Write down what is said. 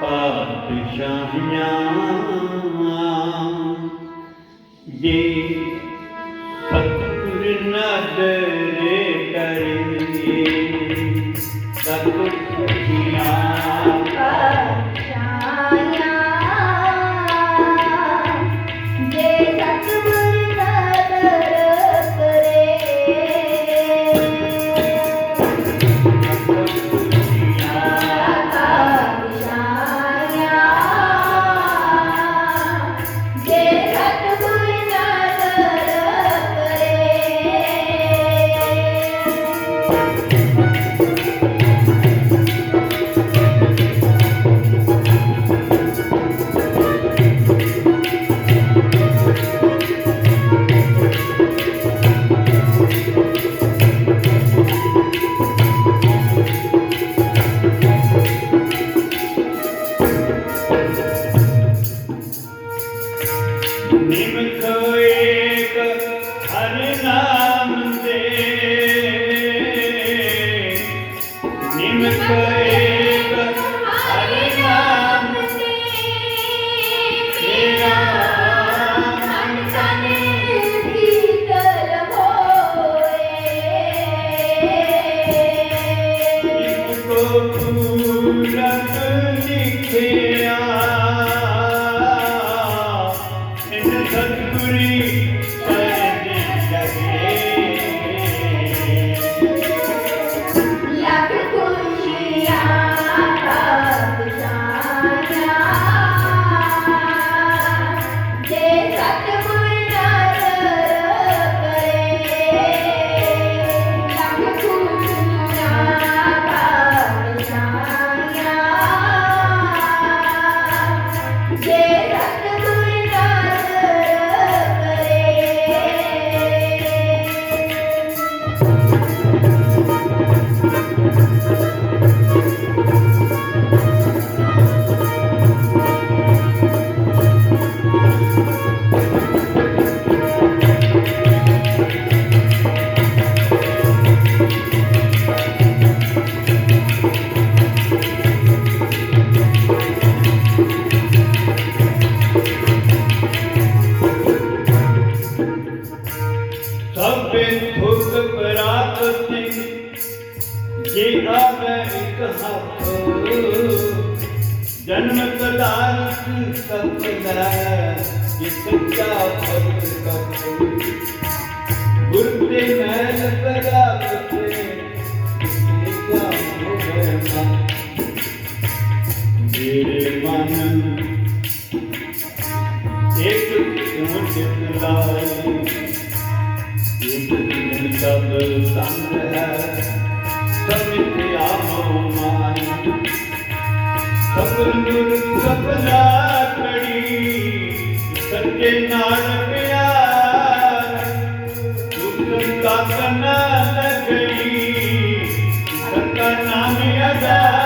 ਪਾਤਸ਼ਾਹੀਆਂ। ਜੇ ਸਤਿਗੁਰ ਨਦਰੇ ਕਰੇ ਸਤਿਗੁਰ ਖੁਸ਼ੀਆਂ Even could. ਜੇ ਆਵੇ ਇੱਕ ਹੱਥ ਜਨਮ ਕਦਾਰ ਕੀ ਸਤਿਦਾ ਜੇ ਸੱਚਾ ਭਗਤ ਕਪ ਗੁਰ ਤੇ ਮੈਲ ਪ੍ਰਾਪਤੇ ਲਿਖਿਆ ਹੋਵੇ ਮਨ ਮੇਰੇ ਮਨ ਇੱਕ ਕਿਉਂ ਚਿਤ ਲਾਈ ਜਿਨ ਸਭ ਸੰਗ ਸਭ ਨਿਰ ਸਭ ਲਾਕੜੀ ਸੱਚੇ ਨਾਲ ਪਿਆਰ ਦੁਖ ਕਾ ਕਨਾ ਲਗਈ ਸੱਚਾ ਨਾਮ ਅਦਾਰ